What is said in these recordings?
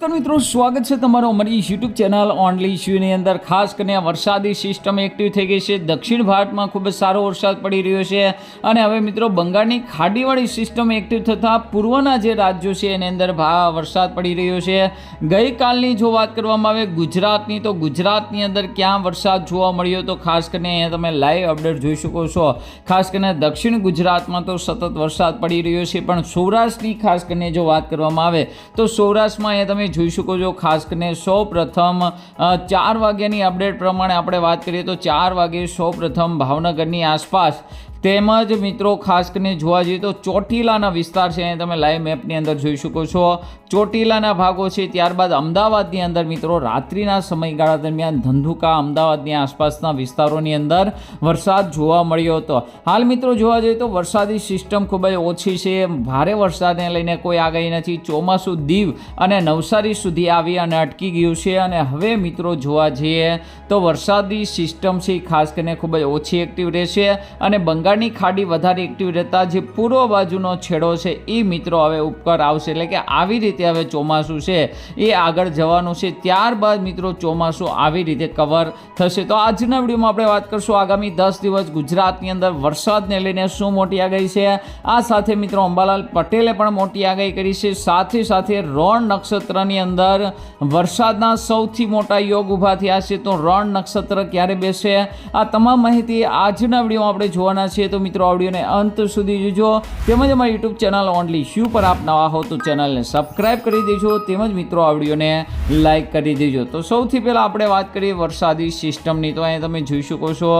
નમસ્કાર મિત્રો, સ્વાગત છે તમારો અમારી યુટ્યુબ ચેનલ ઓનલી ઇશ્યુની અંદર. ખાસ કરીને આ વરસાદી સિસ્ટમ એક્ટિવ થઈ ગઈ છે. દક્ષિણ ભારતમાં ખૂબ જ સારો વરસાદ પડી રહ્યો છે. અને હવે મિત્રો, બંગાળની ખાડીવાળી સિસ્ટમ એક્ટિવ થતાં પૂર્વના જે રાજ્યો છે, એની અંદર વરસાદ પડી રહ્યો છે. ગઈકાલની જો વાત કરવામાં આવે, ગુજરાતની, તો ગુજરાતની અંદર ક્યાં વરસાદ જોવા મળ્યો? તો ખાસ કરીને અહીંયા તમે લાઈવ અપડેટ જોઈ શકો છો. ખાસ કરીને દક્ષિણ ગુજરાતમાં તો સતત વરસાદ પડી રહ્યો છે. પણ સૌરાષ્ટ્રની ખાસ કરીને જો વાત કરવામાં આવે, તો સૌરાષ્ટ્રમાં અહીંયા તમે જોઈ શકો છો, ખાસ કરીને સૌ પ્રથમ ચાર વાગ્યાની અપડેટ પ્રમાણે આપણે વાત કરીએ તો ચાર વાગે સૌ પ્રથમ ભાવનગરની આસપાસ તેમજ મિત્રો, ખાસ કરીને જોવા જઈએ તો ચોટીલાના વિસ્તાર છે તમે લાઈવ મેપની અંદર જોઈ શકો છો. ચોટીલાના ભાગો છે, ત્યારબાદ અમદાવાદની અંદર મિત્રો, રાત્રિના સમયગાળા દરમિયાન ધંધુકા અમદાવાદની આસપાસના વિસ્તારોની અંદર વરસાદ જોવા મળ્યો હતો. હાલ મિત્રો, જોવા જઈએ તો વરસાદી સિસ્ટમ ખૂબ જ ઓછી છે. ભારે વરસાદને લઈને કોઈ આગાહી નથી. ચોમાસું દીવ અને નવસારી સુધી આવી અને અટકી ગયું છે અને હવે મિત્રો, જોવા જઈએ તો વરસાદી સિસ્ટમ છે ખાસ કરીને ખૂબ જ ઓછી એક્ટિવ રહેશે અને બંગાળની ખાડી વધારે એક્ટિવ રહેતા જે પૂર્વ બાજુનો છેડો છે, એ મિત્રો હવે ઉપર આવશે. એટલે કે આવી રીતે હવે ચોમાસું છે, એ આગળ જવાનું છે. ત્યારબાદ મિત્રો ચોમાસું આવી રીતે કવર થશે. તો આજના વિડીયોમાં આપણે વાત કરશું આગામી દસ દિવસ ગુજરાતની અંદર વરસાદને લઈને શું મોટી આગાહી છે. આ સાથે મિત્રો અંબાલાલ પટેલે પણ મોટી આગાહી કરી છે. સાથે સાથે રણ નક્ષત્રની અંદર વરસાદના સૌથી મોટા યોગ ઊભા થયા છે. તો રણ નક્ષત્ર ક્યારે બેસે? આ તમામ માહિતી આજના વિડીયોમાં આપણે જોવાના છીએ તો મિત્રો આ વિડીયોને અંત સુધી જોજો. તેમજ અમારી યુટ્યુબ ચેનલ ઓનલી શ્યુ પર આપ નવા હો તો ચેનલને સબસ્ક્રાઈબ કરી દેજો. તેમજ મિત્રો આ વિડીયોને લાઇક કરી દેજો. તો સૌથી પહેલાં આપણે વાત કરીએ વરસાદી સિસ્ટમની તો અહીંયા તમે જોઈ શકો છો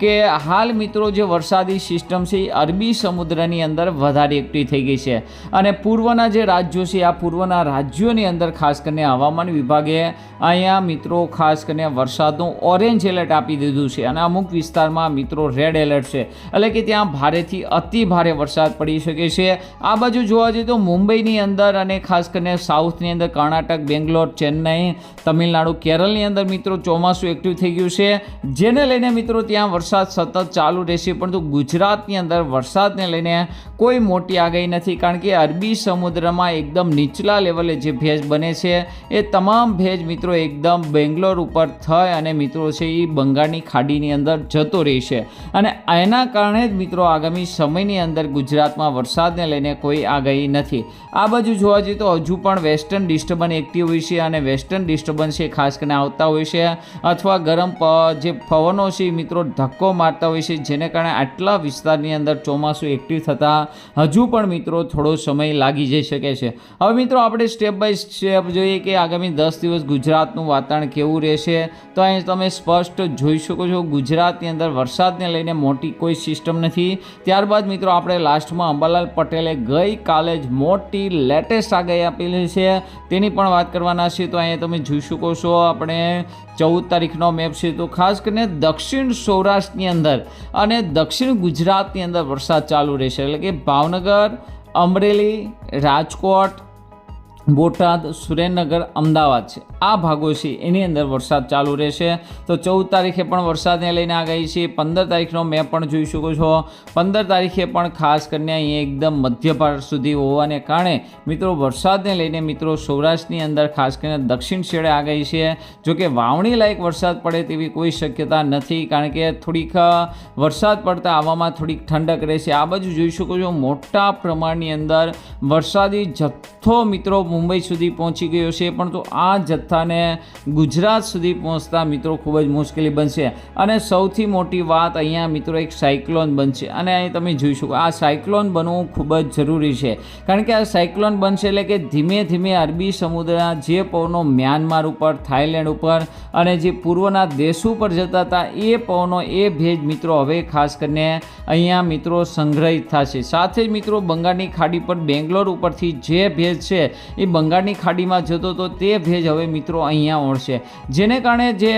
કે હાલ મિત્રો જે વરસાદી સિસ્ટમ છે એ અરબી સમુદ્રની અંદર વધારે એક્ટિવ થઈ ગઈ છે. અને પૂર્વના જે રાજ્યો છે, આ પૂર્વના રાજ્યોની અંદર ખાસ કરીને હવામાન વિભાગે અહીંયા મિત્રો ખાસ કરીને વરસાદનું ઓરેન્જ એલર્ટ આપી દીધું છે. અને અમુક વિસ્તારમાં મિત્રો રેડ એલર્ટ છે. એટલે કે ત્યાં ભારેથી અતિ ભારે વરસાદ પડી શકે છે. આ બાજુ જોવા જઈએ તો મુંબઈની અંદર અને ખાસ કરીને સાઉથની અંદર કર્ણાટક, બેંગ્લોર, ચેન્નઈ, તમિલનાડુ, કેરળની અંદર મિત્રો ચોમાસું એક્ટિવ થઈ ગયું છે. જેને લઈને મિત્રો ત્યાં વરસાદ સતત ચાલુ રહેશે, પરંતુ ગુજરાતની અંદર વરસાદને લઈને કોઈ મોટી આગાહી નથી, કારણ કે અરબી સમુદ્રમાં એકદમ નીચલા લેવલે જે ભેજ બને છે, એ તમામ ભેજ મિત્રો એકદમ બેંગ્લોર ઉપર થઈ અને મિત્રો છે એ બંગાળની ખાડીની અંદર જતો રહેશે અને એના કારણે જ મિત્રો આગામી સમયની અંદર ગુજરાતમાં વરસાદને લઈને કોઈ આગાહી નથી. આ બાજુ જોવા જઈએ તો હજુ પણ વેસ્ટર્ન ડિસ્ટર્બન્સ એક્ટિવ હોય છે અને વેસ્ટર્ન ડિસ્ટર્બન્સ છે ખાસ કરીને આવતા હોય છે. અથવા ગરમ જે પવનો છે મિત્રો ધક્કો મારતા હોય છે, જેને કારણે આટલા વિસ્તારની અંદર ચોમાસું એક્ટિવ થતાં હજુ પણ મિત્રો થોડો સમય લાગી જઈ શકે છે. હવે મિત્રો આપણે સ્ટેપ બાય સ્ટેપ જોઈએ કે આગામી દસ દિવસ ગુજરાતનું વાતાવરણ કેવું રહેશે. તો અહીં તમે સ્પષ્ટ જોઈ શકો છો, ગુજરાતની અંદર વરસાદને લઈને મોટી કોઈ સિસ્ટમ નથી. ત્યારબાદ મિત્રો આપણે લાસ્ટમાં અંબાલાલ પટેલે ગઈકાલે જ મોટી લેટેસ્ટ આગાહી આપેલી છે. તેની પણ વાત કરવાના છે તો અહીંયા તમે જોઈ શકો છો આપણે ચૌદ તારીખનો મેપ છે તો ખાસ કરીને દક્ષિણ સૌરાષ્ટ્રની અંદર અને દક્ષિણ ગુજરાતની અંદર વરસાદ ચાલુ રહેશે. એટલે કે ભાવનગર, અમરેલી, રાજકોટ બોટાદ, સુરેન્દ્રનગર, અમદાવાદ છે. આ ભાગો છે. એની અંદર વરસાદ ચાલુ રહેશે. તો ચૌદ તારીખે પણ વરસાદને લઈને આગાહી છે. પંદર તારીખનો મેં પણ જોઈ શકો છો. પંદર તારીખે પણ ખાસ કરીને અહીંયા એકદમ મધ્ય ભારત સુધી હોવાને કારણે મિત્રો વરસાદને લઈને મિત્રો સૌરાષ્ટ્રની અંદર ખાસ કરીને દક્ષિણ છેડે આગાહી છે. જોકે વાવણી લાયક વરસાદ પડે તેવી કોઈ શક્યતા નથી કારણ કે થોડીક વરસાદ પડતા આવામાં થોડીક ઠંડક રહેશે. આ બાજુ જોઈ શકો છો. મોટા પ્રમાણની અંદર વરસાદી જથ્થો મિત્રો મુંબઈ સુધી પહોંચી ગયો છે, પરંતુ આ જથ્થાને ગુજરાત સુધી પહોંચતા મિત્રો ખૂબ જ મુશ્કેલી બનશે. અને સૌથી મોટી વાત અહીંયા મિત્રો એક સાયક્લોન બનશે. અને અહીં તમે જોઈ શકો, આ સાયક્લોન બનવું ખૂબ જ જરૂરી છે. કારણ કે આ સાયક્લોન બનશે એટલે કે ધીમે ધીમે અરબી સમુદ્રના જે પવનો મ્યાનમાર ઉપર, થાઇલેન્ડ ઉપર અને જે પૂર્વના દેશો ઉપર જતા હતા, એ પવનો, એ ભેજ મિત્રો હવે ખાસ કરીને અહીંયા મિત્રો સંગ્રહિત થશે. સાથે જ મિત્રો બંગાળની ખાડી પર બેંગ્લોર ઉપરથી જે ભેજ છે એ બંગાળની ખાડીમાં જતો તો તે ભેજ હવે મિત્રો અહીંયા ઓળશે. જેને કારણે જે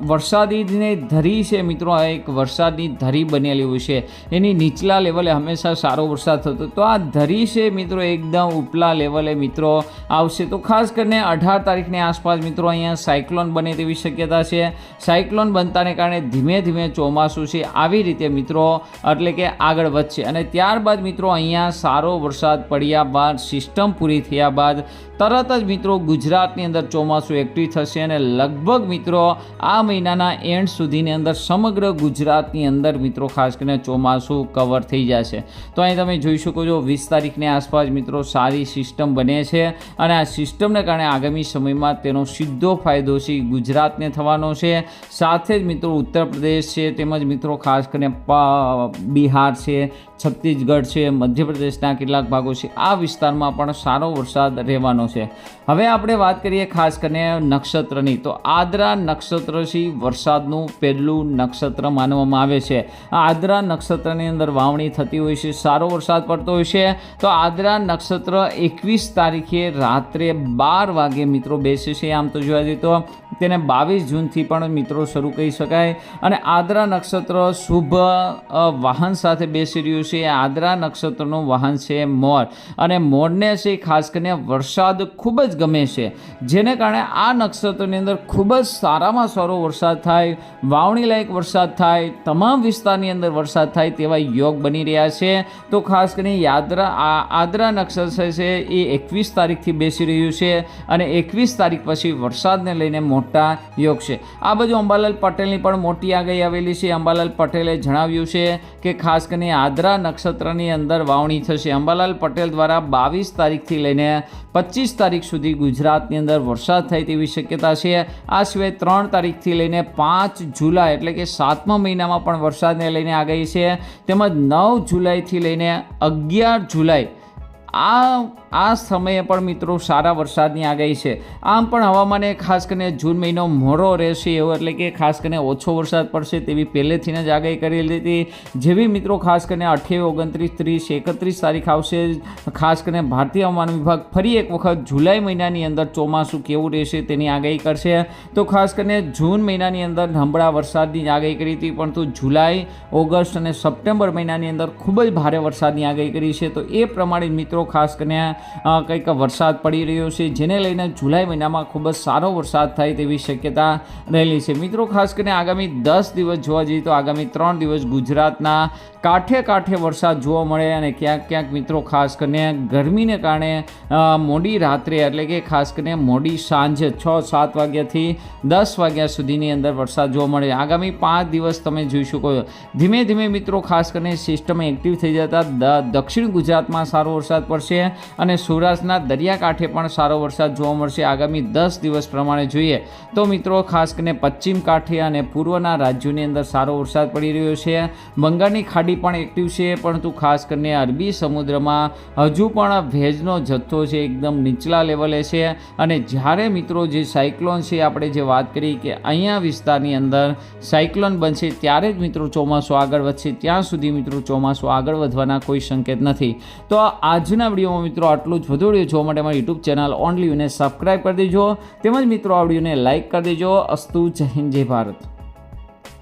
વરસાદીની ધરી છે મિત્રો, આ એક વરસાદની ધરી બનેલી હોય છે. એની નીચલા લેવલે હંમેશા સારો વરસાદ થતો. તો આ ધરી છે મિત્રો, એકદમ ઉપલા લેવલે મિત્રો, આવશે તો ખાસ કરીને અઢાર તારીખની આસપાસ મિત્રો અહીંયા સાયક્લોન બને તેવી શક્યતા છે. સાયક્લોન બનતાને કારણે ધીમે ધીમે ચોમાસું છે આવી રીતે મિત્રો, એટલે કે આગળ વધશે. અને ત્યારબાદ મિત્રો અહીંયા સારો વરસાદ પડ્યા બાદ સિસ્ટમ પૂરી થયા બાદ, તરત જ મિત્રો ગુજરાતની અંદર ચોમાસું એક્ટિવ થશે અને લગભગ મિત્રો આ મહિનાના એન્ડ સુધીની અંદર સમગ્ર ગુજરાતની અંદર મિત્રો, ખાસ કરીને ચોમાસું કવર થઈ જશે. તો અહીં તમે જોઈ શકો છો, વીસ તારીખની આસપાસ મિત્રો સારી સિસ્ટમ બને છે અને આ સિસ્ટમને કારણે આગામી સમયમાં તેનો સીધો ફાયદો છે, ગુજરાતને થવાનો છે. સાથે જ મિત્રો ઉત્તર પ્રદેશ છે, તેમજ મિત્રો ખાસ કરીને બિહાર છે, છત્તીસગઢ છે, મધ્યપ્રદેશના કેટલાક ભાગો છે, આ વિસ્તારમાં પણ સારો વરસાદ રહેવાનો છે. હવે આપણે વાત કરીએ ખાસ કરીને નક્ષત્રની. તો આદ્રા નક્ષત્ર છે વરસાદનું પહેલું નક્ષત્ર માનવામાં આવે છે. આ આદ્રા નક્ષત્રની અંદર વાવણી થતી હોય છે, સારો વરસાદ પડતો હોય છે. તો આદ્રા નક્ષત્ર એકવીસ તારીખે રાત્રે બાર વાગે મિત્રો બેસે છે. આમ તો જોવા જઈએ તો તેને બાવીસ જૂનથી પણ મિત્રો શરૂ કહી શકાય. અને આદ્રા નક્ષત્ર શુભ વાહન સાથે બેસી રહ્યું છે. આદ્રા નક્ષત્રનું વાહન છે મોર. અને મોરને છે, ખાસ કરીને વરસાદ ખૂબ જ ગમે છે. જેને કારણે આ નક્ષત્રની અંદર ખૂબ જ સારામાં સારો વરસાદ થાય વાવણી લાયક વરસાદ થાય, તમામ વિસ્તારની અંદર વરસાદ થાય તેવા યોગ બની રહ્યા છે. તો ખાસ કરીને યાદ્રા, આ આદ્રા નક્ષત્ર છે, એ એકવીસ તારીખથી બેસી રહ્યું છે. અને એકવીસ તારીખ પછી વરસાદને લઈને મોટા યોગ છે. આ બાજુ અંબાલાલ પટેલની પણ મોટી આગાહી આવેલી છે. અંબાલાલ પટેલે જણાવ્યું છે કે ખાસ કરીને આદ્રા નક્ષત્રની અંદર વાવણી થશે. અંબાલાલ પટેલ દ્વારા બાવીસ તારીખથી લઈને પચીસ તારીખ સુધી ગુજરાતની અંદર વરસાદ થાય તેવી શક્યતા છે. આ સિવાય ત્રણ તારીખથી લઈને પાંચ જુલાઈ એટલે કે સાતમા મહિનામાં પણ વરસાદને લઈને આગાહી છે. તેમજ નવ જુલાઈથી લઈને અગિયાર જુલાઈ આ આ સમયે પણ મિત્રો સારા વરસાદની આગાહી છે. આમ પણ હવામાને ખાસ કરીને જૂન મહિનો મોડો રહેશે એવો એટલે કે ખાસ કરીને ઓછો વરસાદ પડશે તેવી પહેલેથી જ આગાહી કરેલી હતી. જેવી મિત્રો ખાસ કરીને અઠ્યાવીસ, ઓગણત્રીસ, ત્રીસ, એકત્રીસ તારીખ આવશે. ખાસ કરીને ભારતીય હવામાન વિભાગ ફરી એક વખત જુલાઈ મહિનાની અંદર ચોમાસું કેવું રહેશે તેની આગાહી કરશે. તો ખાસ કરીને જૂન મહિનાની અંદર નબળા વરસાદની આગાહી કરી હતી, પરંતુ જુલાઈ, ઓગસ્ટ અને સપ્ટેમ્બર મહિનાની અંદર ખૂબ જ ભારે વરસાદની આગાહી કરી છે. તો એ પ્રમાણે મિત્રો ખાસ કરીને કંઈક વરસાદ પડી રહ્યો છે, જેને લઈને જુલાઈ મહિનામાં ખૂબ જ સારો વરસાદ થાય તેવી શક્યતા રહેલી છે. મિત્રો, ખાસ કરીને આગામી દસ દિવસ જોવા જઈએ તો આગામી ત્રણ દિવસ ગુજરાતના કાંઠે કાંઠે વરસાદ જોવા મળે અને ક્યાંક ક્યાંક મિત્રો, ખાસ કરીને ગરમીને કારણે મોડી રાત્રે એટલે કે ખાસ કરીને મોડી સાંજે છ, સાત વાગ્યાથી દસ વાગ્યા સુધીની અંદર વરસાદ જોવા મળે. આગામી પાંચ દિવસ તમે જોઈ શકો ધીમે ધીમે મિત્રો, ખાસ કરીને સિસ્ટમ એક્ટિવ થઈ જતા દક્ષિણ ગુજરાતમાં સારો વરસાદ પડશે અને સૌરાષ્ટ્રના દરિયાકાંઠે પણ સારો વરસાદ જોવા મળશે. આગામી દસ દિવસ પ્રમાણે જોઈએ તો મિત્રો ખાસ કરીને પશ્ચિમ કાંઠે અને પૂર્વના રાજ્યોની અંદર સારો વરસાદ પડી રહ્યો છે. બંગાળની ખાડી પણ એક્ટિવ છે, પરંતુ ખાસ કરીને અરબી સમુદ્રમાં હજુ પણ ભેજનો જથ્થો છે એકદમ નીચલા લેવલે છે. અને જ્યારે મિત્રો જે સાયક્લોન છે, આપણે જે વાત કરી કે અહીંયા વિસ્તારની અંદર સાયક્લોન બનશે, ત્યારે જ મિત્રો ચોમાસું આગળ વધશે. ત્યાં સુધી મિત્રો ચોમાસું આગળ વધવાના કોઈ સંકેત નથી. તો આજના વિડીયોમાં મિત્રો આટલું જ વધુ વીડિયો જોવા માટે મારી યુટ્યુબ ચેનલ ઓનલી યુને સબસ્ક્રાઈબ કરી દેજો. તેમજ મિત્રો આ વિડીયોને લાઇક કરી દેજો. અસ્તુ જય હિન્દ, જય ભારત.